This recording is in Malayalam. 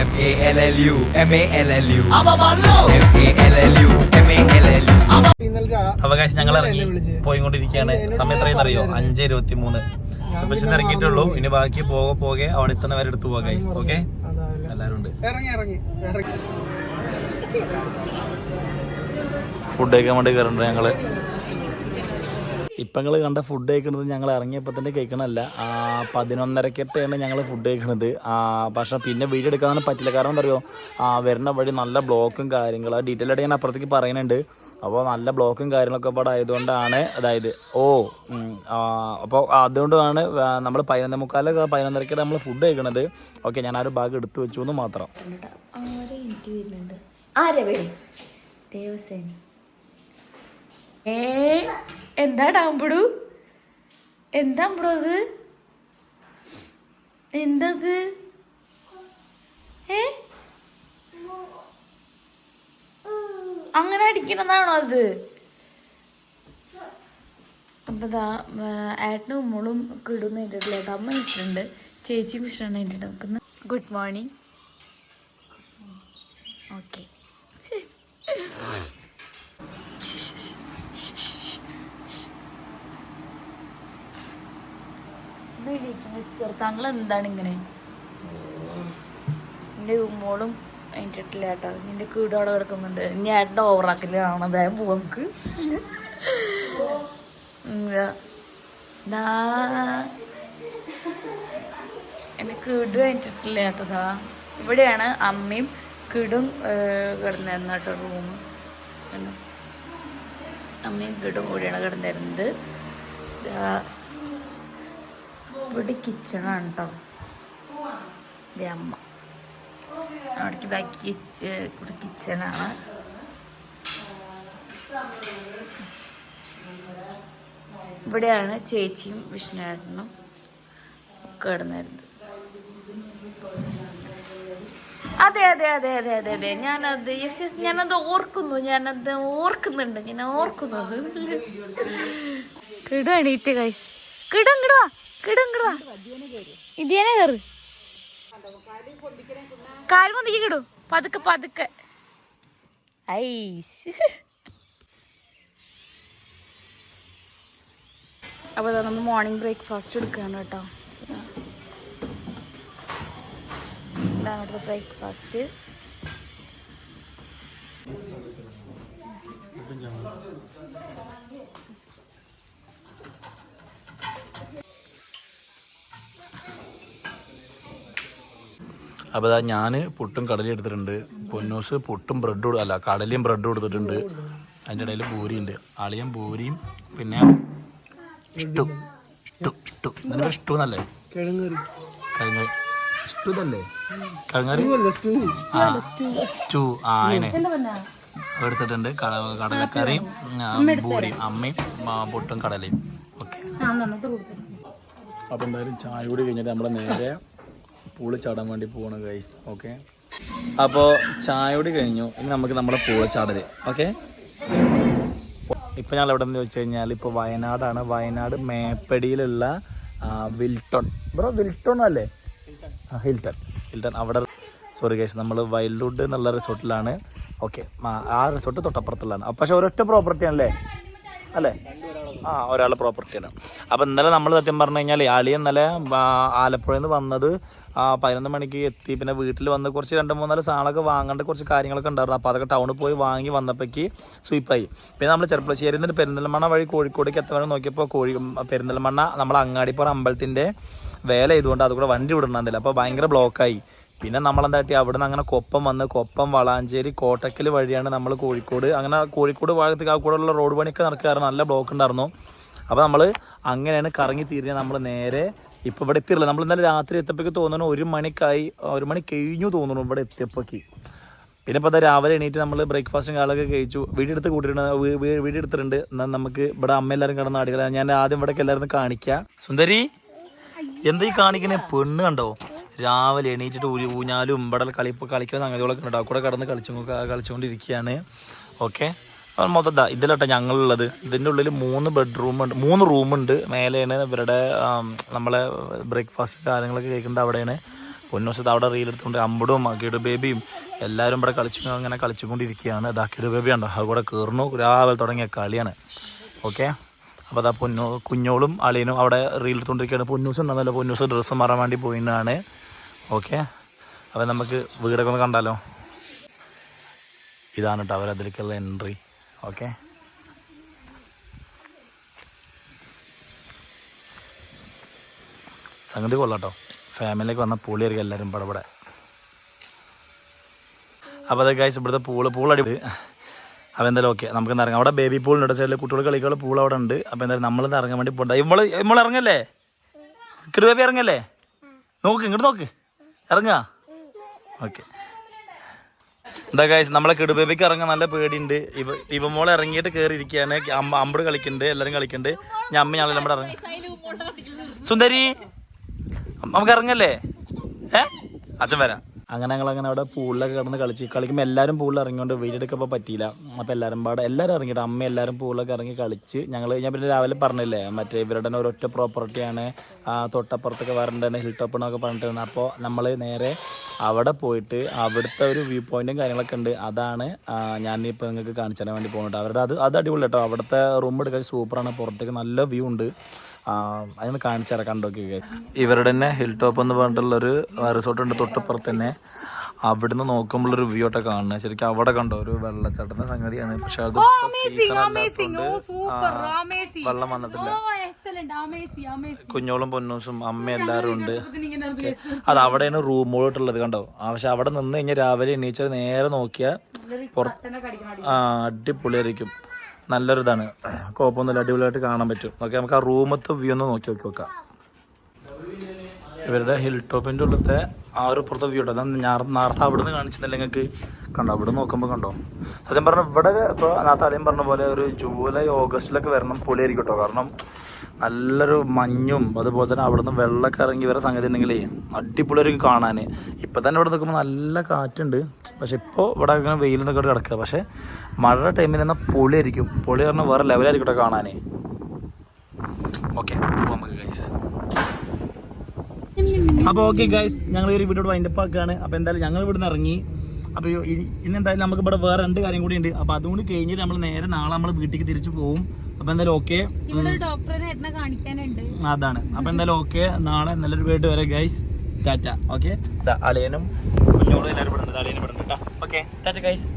M A L L U M A L L U. M A L L U M A L L U. അവകാശം ഞങ്ങൾ ഇറങ്ങി. പോയിക്കൊണ്ടിരിക്കുകയാണ്. സമയം എത്രയെന്ന് അറിയോ. അഞ്ച് ഇരുപത്തി മൂന്ന് സുബിച്ചിന്ന് ഇറങ്ങിയിട്ടുള്ളൂ ഇനി ബാക്കി പോകെ പോകെ അവിടെ എത്തുന്ന വരെ എടുത്തു പോകാം ഓക്കെ. എല്ലാവരും ഉണ്ട് കഴിക്കാൻ വേണ്ടി കയറുന്നുണ്ട് ഞങ്ങൾ? ഇപ്പം നിങ്ങൾ കണ്ട ഫുഡ് കഴിക്കുന്നത് ഞങ്ങൾ ഇറങ്ങിയപ്പോൾ തന്നെ കഴിക്കണമല്ല പതിനൊന്നരക്കെട്ടാണ് ഞങ്ങൾ ഫുഡ് കഴിക്കണത്. പക്ഷെ പിന്നെ വീഡിയോ എടുക്കാനൊന്നും പറ്റില്ല. കാരണം എന്താ പറയുക വരുന്ന വഴി നല്ല ബ്ലോക്കും കാര്യങ്ങളും. ഡീറ്റെയിൽ ആയിട്ട് ഞാൻ അപ്പുറത്തേക്ക് പറയുന്നുണ്ട്. അപ്പോൾ നല്ല ബ്ലോക്കും കാര്യങ്ങളൊക്കെ പാടെ ആയതുകൊണ്ടാണ് അതായത് ഓ അപ്പോൾ അതുകൊണ്ടാണ് നമ്മൾ പതിനൊന്നേ മുക്കാലൊക്കെ പതിനൊന്നരക്കാണ് നമ്മൾ ഫുഡ് കഴിക്കണത്. ഓക്കെ ഞാൻ ആ ഒരു ഭാഗം എടുത്തു വെച്ചു എന്ന് മാത്രം. ആരെ ദേവസേനി. ഏ എന്താ ഡാമ്പടു? എന്താ അമ്പടോ അത്? എന്തത്? ഏ? അങ്ങനെ അടിക്കണതാണോ അത്? അപ്പൊ ദാ ഏട്ടനും ഉമ്മളും ഒക്കെ ഇടുന്ന ഇട്ടിട്ടില്ല കേട്ടോ അമ്മ ഇട്ടിട്ടുണ്ട്. ചേച്ചിയും ഇഷ്ടമാണ് ഇട്ടിട്ട് നോക്കുന്നത് ഗുഡ് മോർണിംഗ് ഓക്കെ താങ്കൾ എന്താണ് ഇങ്ങനെ? എന്റെ മോളും അതിന്റെ ഏട്ടാ നിന്റെ കീട് അവിടെ കിടക്കുന്നുണ്ട്. ഇനി ഏട്ടന്റെ ഓവറാക്കലാണ് വേഗം പോവാം നമുക്ക്. എന്റെ കീട് ഇവിടെയാണ് അമ്മയും കിടും കിടന്നിരുന്ന കേട്ടോ റൂം അമ്മയും കിടും കൂടിയാണ് കിടന്നിരുന്നത്. ഇവിടെ കിച്ചണാണ് കേട്ടോ അമ്മ. അവിടേക്ക് ബാക്കി കിച്ച് ഇവിടെ കിച്ചണാണ് ഇവിടെയാണ് ചേച്ചിയും വിഷ്ണുവേട്ടനും ഒക്കെ കിടന്നിരുന്നത്. അതെ അതെ അതെ അതെ അതെ അതെ. ഞാനത് യെസ് യെസ് ഞാനത് ഓർക്കുന്നു ഞാനത് ഓർക്കുന്നുണ്ട് ഞാൻ ഓർക്കുന്നത് കിട എണീറ്റ് കൈസ് കിട കിടുവാ കിട കിടു. പതുക്കെ പതുക്കെ. ഐസ്. അപ്പോൾ നമ്മൾ മോർണിംഗ് ബ്രേക്ക്ഫാസ്റ്റ് എടുക്കുകയാണ് കേട്ടോ. ബ്രേക്ക്ഫാസ്റ്റ് അപ്പോൾ അതാ ഞാൻ പുട്ടും കടലയും എടുത്തിട്ടുണ്ട്. പൊന്നൂസ് പുട്ടും ബ്രെഡും അല്ല കടലയും ബ്രെഡും എടുത്തിട്ടുണ്ട്. അതിന്റെ ഇടയിൽ പൂരിയുണ്ട് അളിയും പൂരിയും പിന്നെ ഇഷ്ടു ഇഷ്ടു ഇഷ്ടു. ഇതിന് ഇഷ്ടു എന്നല്ലേ? കിഴങ്ങ് ഇഷ്ടു കഴിഞ്ഞാൽ ആ സ്റ്റൂ ആ അതിനെ എടുത്തിട്ടുണ്ട്. കട- കടലക്കറിയും പൂരിയും അമ്മയും പുട്ടും കടലയും. ഓക്കെ. അപ്പോൾ എന്തായാലും ചായ കൂടി കഴിഞ്ഞിട്ട് നമ്മുടെ നേരെ പൂൾ ചാടാൻ വേണ്ടി പോവാണ് ഗൈസ് ഓക്കെ അപ്പോൾ ചായ കൂടി കഴിഞ്ഞു. ഇനി നമുക്ക് നമ്മുടെ പൂൾ ചാടൽ. ഓക്കെ ഇപ്പം ഞങ്ങൾ എവിടെ നിന്ന് ചോദിച്ചു കഴിഞ്ഞാൽ ഇപ്പോൾ വയനാടാണ്. വയനാട് മേപ്പടിയിലുള്ള വിൽട്ടൺ. ബ്രോ വിൽട്ടൺ അല്ലേ? ഹിൽട്ടൺ. ഹിൽട്ടൺ അവിടെ സോറി ഗൈസ് നമ്മൾ വൈൽഡ്വുഡ് എന്നുള്ള റിസോർട്ടിലാണ്. ഓക്കെ ആ റിസോർട്ട് തൊട്ടപ്പുറത്തുള്ളതാണ്. അപ്പം പക്ഷേ ഒരൊറ്റ പ്രോപ്പർട്ടി ആണല്ലേ? അല്ലേ? ആ ഒരാളുടെ പ്രോപ്പർട്ടിയാണ് അപ്പോൾ ഇന്നലെ നമ്മൾ സത്യം പറഞ്ഞു കഴിഞ്ഞാൽ അളി ഇന്നലെ ആലപ്പുഴയിൽ നിന്ന് വന്നത് പതിനൊന്ന് മണിക്ക് എത്തി. പിന്നെ വീട്ടിൽ വന്ന് കുറച്ച് രണ്ട് മൂന്നാൽ സാധനങ്ങളൊക്കെ വാങ്ങേണ്ട കുറച്ച് കാര്യങ്ങളൊക്കെ ഉണ്ടായിരുന്നു. അപ്പോൾ അതൊക്കെ ടൗണിൽ പോയി വാങ്ങി വന്നപ്പോഴേക്ക് സ്വീപ്പായി പിന്നെ നമ്മൾ ചെറുപ്പശ്ശേരിയിൽ നിന്ന് പെരിന്തൽമണ്ണ വഴി കോഴിക്കോടേക്ക് എത്താൻ നോക്കിയപ്പോൾ കോഴി പെരിന്തൽമണ്ണ നമ്മൾ അങ്ങാടിപ്പുറ അമ്പലത്തിന്റെ വേല ചെയ്തുകൊണ്ട് അതുകൂടെ വണ്ടി വിടണമെന്നില്ല അപ്പോൾ ഭയങ്കര ബ്ലോക്കായി പിന്നെ നമ്മളെന്താ പറ്റി? അവിടെ നിന്ന് അങ്ങനെ കൊപ്പം വന്ന് കൊപ്പം വളാഞ്ചേരി കോട്ടക്കൽ വഴിയാണ് നമ്മൾ കോഴിക്കോട്. അങ്ങനെ കോഴിക്കോട് ഭാഗത്ത് ആ കൂടെയുള്ള റോഡ് പണിയൊക്കെ നടക്കാറ് നല്ല ബ്ലോക്ക് ഉണ്ടായിരുന്നു. അപ്പോൾ നമ്മൾ അങ്ങനെയാണ് കറങ്ങി തീരുന്നത് നമ്മൾ നേരെ ഇപ്പോൾ ഇവിടെ എത്തിയില്ല നമ്മൾ ഇന്നലെ രാത്രി എത്തിയപ്പോഴേക്ക് തോന്നണു ഒരു മണിക്കായി ഒരു മണി കഴിഞ്ഞു തോന്നുന്നു ഇവിടെ എത്തിയപ്പോഴേക്ക്. പിന്നെ ഇപ്പോൾ രാവിലെ എണീറ്റ് നമ്മൾ ബ്രേക്ക്ഫാസ്റ്റും കാലൊക്കെ കഴിച്ചു. വീടെടുത്ത് കൂട്ടിയിട്ടുണ്ട്. വീടെടുത്തിട്ടുണ്ട് എന്നാൽ നമുക്ക് ഇവിടെ അമ്മ എല്ലാവരും കിടന്ന് അടികളാണ് ഞാൻ ആദ്യം ഇവിടെ എല്ലാവരും കാണിക്കാം. സുന്ദരി എന്താ ഈ കാണിക്കണേ? പെണ്ണ് കണ്ടോ? രാവിലെ എണീറ്റിട്ട് ഊരി ഊഞ്ഞാലും ഇവിടെ കളി കളിക്കുന്ന സംഗതികളൊക്കെ ഉണ്ട് കൂടെ കിടന്ന് കളിച്ചു കളിച്ചുകൊണ്ടിരിക്കുകയാണ്. ഓക്കെ? മൊത്തം ഇതിലട്ടെ ഞങ്ങളുള്ളത്. ഇതിന്റെ ഉള്ളിൽ മൂന്ന് ബെഡ്റൂം ഉണ്ട്. മൂന്ന് റൂമുണ്ട് മേലെയാണ് ഇവരുടെ നമ്മളെ ബ്രേക്ക്ഫാസ്റ്റ് കാര്യങ്ങളൊക്കെ കഴിക്കുന്നത് അവിടെയാണ്. പൊന്നോസത്ത് അവിടെ റീലെടുത്തുകൊണ്ട് അമ്പടും കിടു ബേബിയും എല്ലാവരും ഇവിടെ കളിച്ചു അങ്ങനെ കളിച്ചുകൊണ്ടിരിക്കുകയാണ്. അത് കിടു ബേബി ഉണ്ടോ അത് കൂടെ കയറുന്നു രാവിലെ തുടങ്ങിയ കളിയാണ്. ഓക്കെ അപ്പോൾ അതാ പൊന്നു കുഞ്ഞോളും അളിയനും അവിടെ റീലെടുത്തുകൊണ്ടിരിക്കുകയാണ് പൊന്നൂസ് ഉണ്ടെന്നല്ലോ പൊന്നൂസ് ഡ്രസ്സ് മാറാൻ വേണ്ടി പോയിന്നാണ്. ഓക്കെ അപ്പോൾ നമുക്ക് വീടൊക്കെ ഒന്ന് കണ്ടാലോ? ഇതാണ് കേട്ടോ അവരതിലേക്കുള്ള എൻട്രി ഓക്കെ. സംഗതി കൊള്ളാട്ടോ. ഫാമിലിയൊക്കെ വന്ന പൂളിയായിരിക്കും എല്ലാവരും ഇവിടെ ഇവിടെ അപ്പോൾ അതൊക്കെ ഗൈസ് ഇവിടുത്തെ പൂൾ പൂളടി അപ്പോൾ എന്തായാലും ഓക്കെ നമുക്ക് ഇറങ്ങാം. അവിടെ ബേബി പൂളിന്റെ സൈഡിൽ കുട്ടികൾ കളിക്കാനുള്ള പൂൾ അവിടെ ഉണ്ട്. അപ്പോൾ എന്തായാലും നമ്മളിന്ന് ഇറങ്ങാൻ വേണ്ടി പോകണ്ട ഇമ്മൾ ഇമ്മൾ ഇറങ്ങല്ലേ? കിടു ബേബി ഇറങ്ങല്ലേ നോക്ക് ഇങ്ങോട്ട് നോക്ക്. ഇറങ്ങാ. ഓക്കെ എന്താ കാഴ്ച നമ്മളെ കിടുബേബിക്ക് ഇറങ്ങാൻ നല്ല പേടിയുണ്ട്. ഇവ ഇവ മോൾ ഇറങ്ങിയിട്ട് കയറി ഇരിക്കുകയാണ് അമ്മ അമ്പട് കളിക്കുന്നുണ്ട് എല്ലാവരും കളിക്കുന്നുണ്ട്. ഞാൻ അമ്മ ഞങ്ങളെല്ലാം നമ്മുടെ ഇറങ്ങി. സുന്ദരി നമുക്ക് ഇറങ്ങല്ലേ? ഏ? അച്ഛൻ വരാം. അങ്ങനെ ഞങ്ങൾ അങ്ങനെ അവിടെ പൂളിലൊക്കെ കിടന്ന് കളിച്ച്. കളിക്കുമ്പോൾ എല്ലാവരും പൂളിൽ ഇറങ്ങിയോണ്ട് വീടെടുക്കപ്പോൾ പറ്റിയില്ല. അപ്പോൾ എല്ലാവരും പാടെ എല്ലാവരും ഇറങ്ങിയിട്ട് അമ്മ എല്ലാവരും പൂളിലൊക്കെ ഇറങ്ങി കളിച്ച് ഞങ്ങൾ ഞാൻ പിന്നെ രാവിലെ പറഞ്ഞില്ലേ മറ്റേ ഇവരുടെ തന്നെ ഒരൊറ്റ പ്രോപ്പർട്ടിയാണ് തൊട്ടപ്പുറത്തൊക്കെ വരേണ്ടത് ഹിൽ ടോപ്പ് എന്നൊക്കെ പറഞ്ഞിട്ടുണ്ട് അപ്പോൾ നമ്മൾ നേരെ അവിടെ പോയിട്ട് അവിടുത്തെ ഒരു വ്യൂ പോയിന്റും കാര്യങ്ങളൊക്കെ ഉണ്ട്. അതാണ് ഞാൻ ഞാനിപ്പോൾ നിങ്ങൾക്ക് കാണിച്ചു തരാൻ വേണ്ടി പോകുന്നുണ്ട് അവരുടെ അത് അത് അടിപൊളി കേട്ടോ. അവിടുത്തെ റൂം എടുക്കാൻ സൂപ്പറാണ്. പുറത്തേക്ക് നല്ല വ്യൂ ഉണ്ട്. അതിന് കാണിച്ചു തരാം കണ്ടോക്കെ ഇവരുടെ തന്നെ ഹിൽ ടോപ്പ് എന്ന് പറഞ്ഞിട്ടുള്ളൊരു റിസോർട്ട് ഉണ്ട് തൊട്ടപ്പുറത്ത് തന്നെ. അവിടുന്ന് നോക്കുമ്പോഴൊരു വ്യൂ ഒക്കെ കാണുന്നത് ശരിക്കും അവിടെ കണ്ടോ? ഒരു വെള്ളച്ചാട്ടത്തിന്റെ സംഗതിയാണ്. പക്ഷെ അത് സീസൺ വെള്ളം വന്നിട്ടില്ല. കുഞ്ഞോളും പൊന്നൂസും അമ്മ എല്ലാവരും ഉണ്ട്. അത് അവിടെയാണ് റൂമുകളോട്ടുള്ളത് കണ്ടോ? പക്ഷെ അവിടെ നിന്ന് കഴിഞ്ഞാൽ രാവിലെ എണീച്ചാൽ നേരെ നോക്കിയാൽ പുറത്ത് ആ അടിപൊളിയായിരിക്കും. നല്ലൊരു ഇതാണ് കുഴപ്പമൊന്നുമില്ല അടിപൊളിയായിട്ട് കാണാൻ പറ്റും. ഓക്കെ നമുക്ക് ആ റൂമത്തെ വ്യൂ ഒന്ന് നോക്കി നോക്കി നോക്കാം ഇവരുടെ ഹിൽ ടോപ്പിന്റെ ഉള്ളത്തെ ആ ഒരു പുറത്തെ വ്യൂ ഉണ്ട് അതാണ് ഞാൻ നേരത്തെ അവിടെ നിന്ന് കാണിച്ചില്ല നിങ്ങൾക്ക്? കണ്ടോ അവിടെ നോക്കുമ്പോൾ കണ്ടോ? സത്യം പറഞ്ഞാൽ ഇവിടെ ഇപ്പോൾ നേരത്തെ ആദ്യം പറഞ്ഞ പോലെ ഒരു ജൂലൈ ഓഗസ്റ്റിലൊക്കെ വരണം പൊളിയായിരിക്കും കേട്ടോ കാരണം നല്ലൊരു മഞ്ഞും അതുപോലെ തന്നെ അവിടെ നിന്ന് വെള്ളമൊക്കെ ഇറങ്ങി വരെ സംഗതി ഉണ്ടെങ്കിലേ അടിപൊളിയായിരിക്കും കാണാൻ ഇപ്പം തന്നെ ഇവിടെ നിൽക്കുമ്പോൾ നല്ല കാറ്റുണ്ട്. പക്ഷെ ഇപ്പോൾ ഇവിടെ ഇങ്ങനെ വെയിൽ നിന്നൊക്കെ കിടക്കുക. പക്ഷേ മഴ ടൈമിൽ നിന്ന് പൊളിയായിരിക്കും. പൊളി പറഞ്ഞാൽ വേറെ ലെവലായിരിക്കും കേട്ടോ കാണാൻ ഓക്കെ പോവാം നമുക്ക് ഗൈസ് അപ്പോൾ ഓക്കെ ഗൈസ് ഞങ്ങൾ ഈ ഒരു വീഡിയോ വൈൻഡപ്പ് ആക്കുകയാണ്. അപ്പോൾ എന്തായാലും ഞങ്ങൾ ഇവിടുന്ന് ഇറങ്ങി. അപ്പോൾ ഇനി എന്തായാലും നമുക്ക് ഇവിടെ വേറെ രണ്ട് കാര്യം കൂടി ഉണ്ട്. അപ്പോൾ അതുകൊണ്ട് കഴിഞ്ഞിട്ട് നമ്മൾ നേരെ നാളെ നമ്മൾ വീട്ടിലേക്ക് തിരിച്ചു പോകും അപ്പോൾ എന്തായാലും ഓക്കെ അതാണ്. അപ്പോൾ എന്തായാലും ഓക്കെ നാളെ നല്ലൊരു വീട് വരെ ഗൈസ് ടാറ്റ ഓക്കെ അളിയനും കുഞ്ഞോടും എല്ലാവരും ഇവിടെ ഉണ്ട്. അളിയനും ഇവിടെ ഉണ്ട് കേട്ടോ ഓക്കെ ടാറ്റ ഗൈസ്